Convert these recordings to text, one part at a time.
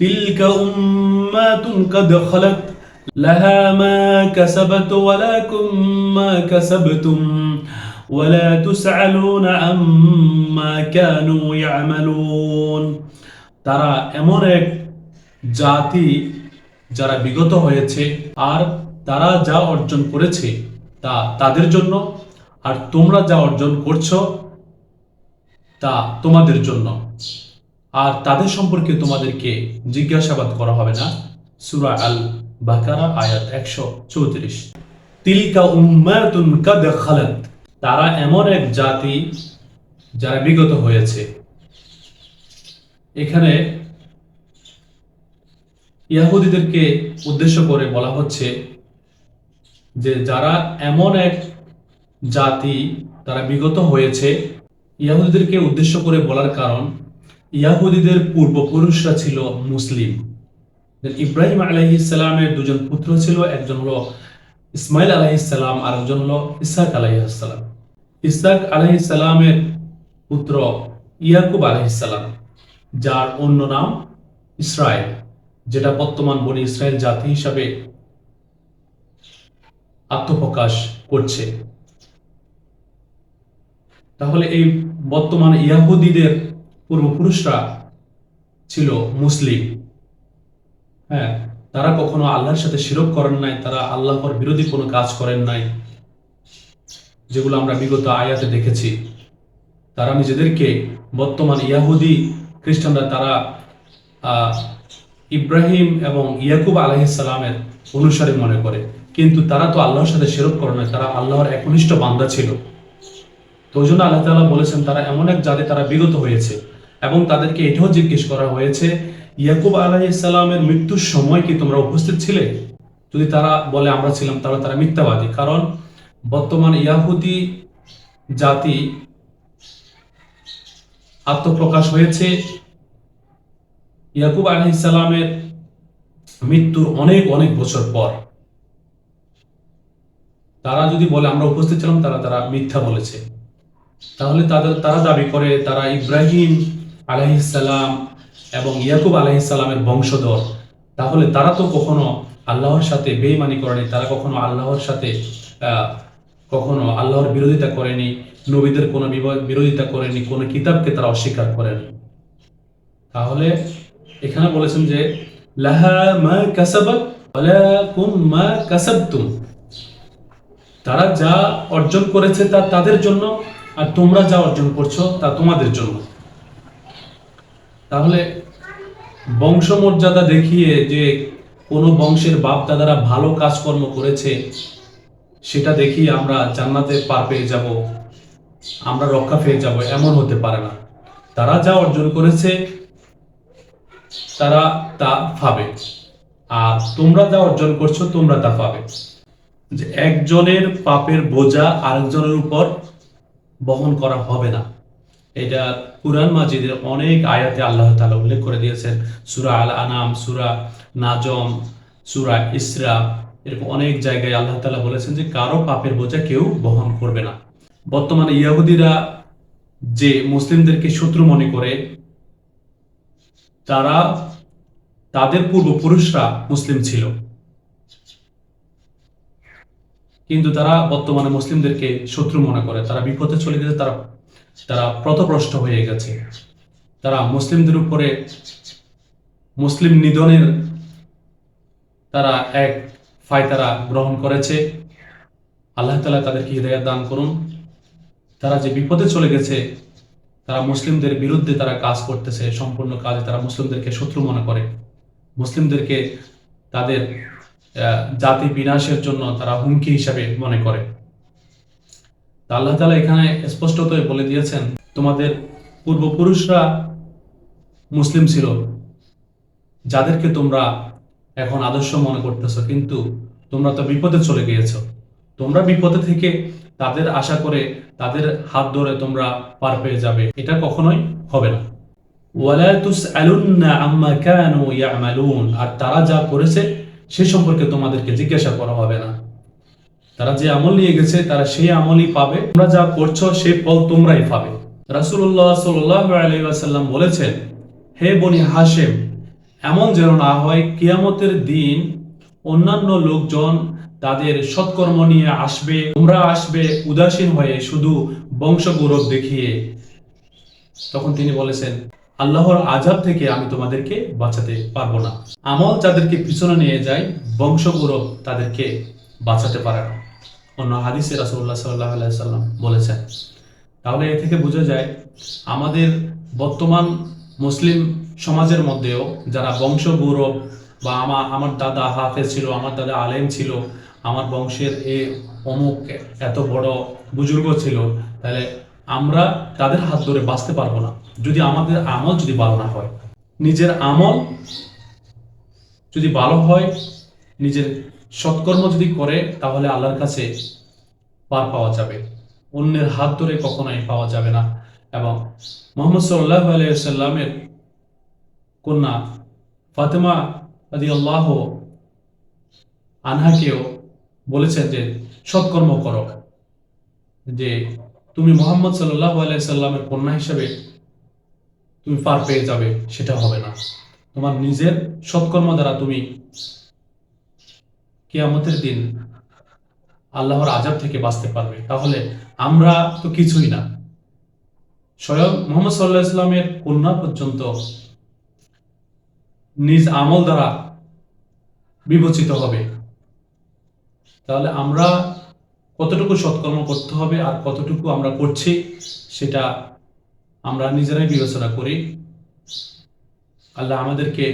تلك أمة قد خلت لها ما كسبت ولكم ما كسبتم ولا تسألون عما كانوا يعملون তারা এমন এক জাতি যারা বিগত হয়েছে আর তারা যা অর্জন করেছে তা তাদের জন্য আর তোমরা যা অর্জন করছো তা তোমাদের জন্য আর তাদের সম্পর্কে তোমাদেরকে জিজ্ঞাসাবাদ করা হবে না। সুরা আল বাকারা আয়াত একশো চৌত্রিশ। তিলকা উম্মাতুন কাদ খালাত, তারা এমন এক জাতি যারা বিগত হয়েছে। এখানে ইয়াহুদিদেরকে উদ্দেশ্য করে বলা হচ্ছে যে যারা এমন এক জাতি তারা বিগত হয়েছে, ইয়াহুদিদেরকে উদ্দেশ্য করে বলার কারণ ইয়াহুদিদের পূর্বপুরুষরা ছিল মুসলিম। ইব্রাহিম আলাইহি সালামের দুজন পুত্র ছিল, একজন হলো ইসমাইল আলাইহি সালাম আর একজন হলো ইসাক সালাম ইসাক আলাইহি সালামের পুত্র ইয়াকুব আলাইহি সালাম যার অন্য নাম ইসরায়েল, যেটা বর্তমান বনি ইসরায়েল জাতি হিসাবে আত্মপ্রকাশ করছে। তাহলে এই বর্তমান ইয়াহুদিদের পূর্বপুরুষরা ছিল মুসলিম। হ্যাঁ তারা কখনো আল্লাহর সাথে শিরক করেন নাই, তারা আল্লাহর বিরোধী কোনো কাজ করেন নাই। যেগুলো আমরা বিগত আয়াতে দেখেছি। তারা নিজেদেরকে বর্তমান ইয়াহুদি খ্রিস্টানরা, তারা ইব্রাহিম এবং ইয়াকুব আলাইসালামের অনুসারী মনে করে। কিন্তু তারা তো আল্লাহর সাথে শিরক করে না তারা আল্লাহর একনিষ্ঠ বান্দা ছিল। তো ওই জন্য আল্লাহ তাআলা বলেছেন, তারা এমন এক জাতি, তারা বিগত হয়েছে। এবং তাদেরকে এটাও জিজ্ঞেস করা হয়েছে, ইয়াকুব আলাইসালামের মৃত্যুর সময় কি তোমরা উপস্থিত ছিলে? যদি তারা বলে আমরা ছিলাম, তাহলে তারা মিথ্যাবাদী। কারণ বর্তমান ইয়াহুদি জাতি আত্মপ্রকাশ হয়েছে। ইয়াকুব আলাইসালামের মৃত্যুর অনেক অনেক বছর পর। তারা যদি বলে আমরা উপস্থিত ছিলাম, তারা তারা মিথ্যা বলেছে। তাহলে তাদের, তারা দাবি করে, তারা ইব্রাহিম আলাইসালাম এবং ইয়াকুব আলাইসালামের বংশধর। তাহলে তারা তো কখনো আল্লাহর সাথে বেইমানি করেনি, তারা কখনো আল্লাহর সাথে কখনো আল্লাহর বিরোধিতা করেনি, নবীদের কোনো বিরোধিতা করেনি, কোনো কিতাবকে তারা অস্বীকার করেনি। তাহলে এখানে বলেছেন যে, লাহা তারা যা অর্জন করেছে তা তাদের জন্য, আর তোমরা যা অর্জন করছ তা তোমাদের জন্য। তাহলে বংশমর্যাদা দেখিয়ে যে কোনো বংশের বাপ দাদারা ভালো কাজকর্ম করেছে, সেটা দেখিয়ে আমরা জান্নাতে পার পেয়ে যাব, আমরা রক্ষা পেয়ে যাব, এমন হতে পারে না। তারা যা অর্জন করেছে, তারা তা পাবে। আর তোমরা যা অর্জন করছ, তোমরা তা পাবে। যে একজনের পাপের বোঝা আরেকজনের উপর বহন করা হবে না। এটা কুরআন মাজিদের অনেক আয়াতে আল্লাহ তাআলা উল্লেখ করে দিয়েছেন। সূরা আল আনাম সূরা নাজম, সূরা ইসরা, এরকম অনেক জায়গায় আল্লাহ তাআলা বলেছেন যে কারও পাপের বোঝা কেউ বহন করবে না। বর্তমানে ইয়াহুদিরা যে মুসলিমদেরকে শত্রু মনে করে, তারা তাদের পূর্বপুরুষরা মুসলিম ছিল। কিন্তু তারা বর্তমানে মুসলিমদেরকে শত্রু মনে করে। তারা বিপদে চলে গেছে, তারা তারা প্রতপ্রষ্ট হয়ে গেছে। তারা মুসলিমদের উপরে, মুসলিম নিধনের তারা এক ফায়তারা গ্রহণ করেছে। আল্লাহ তালা তাদেরকে হৃদয় দান করুন। তারা যে বিপদে চলে গেছে, তারা মুসলিমদের বিরুদ্ধে তারা কাজ করতেছে, সম্পূর্ণ কাজে তারা মুসলিমদেরকে শত্রু মনে করে। মুসলিমদেরকে তাদের জাতি বিনাশের জন্য তারা হুমকি হিসাবে মনে করে। আল্লাহ তালা এখানে স্পষ্টতই বলে দিয়েছেন, তোমাদের পূর্বপুরুষরা মুসলিম ছিল, যাদেরকে তোমরা এখন আদর্শ মনে করতেছো, কিন্তু তোমরা তো বিপদে চলে গিয়েছো। তোমরা বিপদে থেকে তাদের আশা করে তাদের হাত ধরে তোমরা পার পেয়ে যাবে, এটা কখনোই হবে না। আর তারা যা করেছে সে সম্পর্কে তোমাদেরকে জিজ্ঞাসা করা হবে না। তারা যে আমল নিয়ে গেছে, তারা সেই আমলই পাবে। তোমরা যা করছ সেই ফল তোমরাই পাবে। রাসূলুল্লাহ সাল্লাল্লাহু আলাইহি ওয়াসাল্লাম বলেছেন, হে বনি হাশেম, এমন যেন না হয় কিয়ামতের দিন অন্যান্য লোকজন তাদের সৎকর্ম নিয়ে আসবে, তোমরা আসবে উদাসীন হয়ে শুধু বংশ গৌরব দেখিয়ে। তখন তিনি বলেছেন, আল্লাহর আজাব থেকে আমি তোমাদেরকে বাঁচাতে পারব না। আমল যাদেরকে পিছনে নিয়ে যায় বংশ গৌরব তাদেরকে বাঁচাতে পারে না। অন্য হাদিসে রাসূলুল্লাহ সাল্লাহ সাল্লাম বলেছেন। তাহলে এ থেকে বোঝা যায়, আমাদের বর্তমান মুসলিম সমাজের মধ্যেও যারা বংশ গৌরব বা আমার আমার দাদা হাফেজ ছিল, আমার দাদা আলেম ছিল, আমার বংশের এ অমুক এত বড় বুজুর্গ ছিল, তাহলে আমরা তাদের হাত ধরে বাঁচতে পারব না। যদি আমাদের আমল যদি ভালো না হয়, নিজের আমল যদি ভালো হয়, নিজের সৎকর্ম যদি করে, তাহলে আল্লাহর কাছে পার পাওয়া যাবে। অন্যের হাত ধরে কখনোই পাওয়া যাবে না। এবং মোহাম্মদ সাল্লাহ আলাইসাল্লামের কন্যা ফাতেমা আদি আল্লাহ আনহাকেও বলেছেন যে, সৎকর্ম করো। যে তুমি মোহাম্মদ সাল্লাহ আলাইসাল্লামের কন্যা হিসেবে তুমি পার পেয়ে যাবে, সেটা হবে না। তোমার নিজের সৎকর্ম দ্বারা তুমি কিয়ামতের দিন আল্লাহর আজাব থেকে বাঁচতে পারবে। তাহলে আমরা তো কিছুই না। স্বয়ং মোহাম্মদ সাল্লাহ ইসলামের কন্যা পর্যন্ত নিজ আমল দ্বারা বিবেচিত হবে। তাহলে আমরা কতটুকু সৎকর্ম করতে হবে আর কতটুকু আমরা করছি, সেটা আমরা নিজেরাই বিবেচনা করি। আল্লাহ আমাদেরকে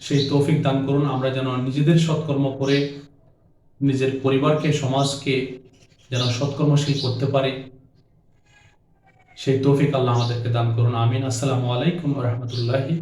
সেই তৌফিক দান করুন, আমরা যেন নিজেদের সৎকর্ম করে নিজের পরিবারকে, সমাজকে যেন সৎকর্মশীল করতে পারে, সেই তৌফিক আল্লাহ আমাদেরকে দান করুন। আমিন। আসসালামু আলাইকুম রহমতুল্লাহি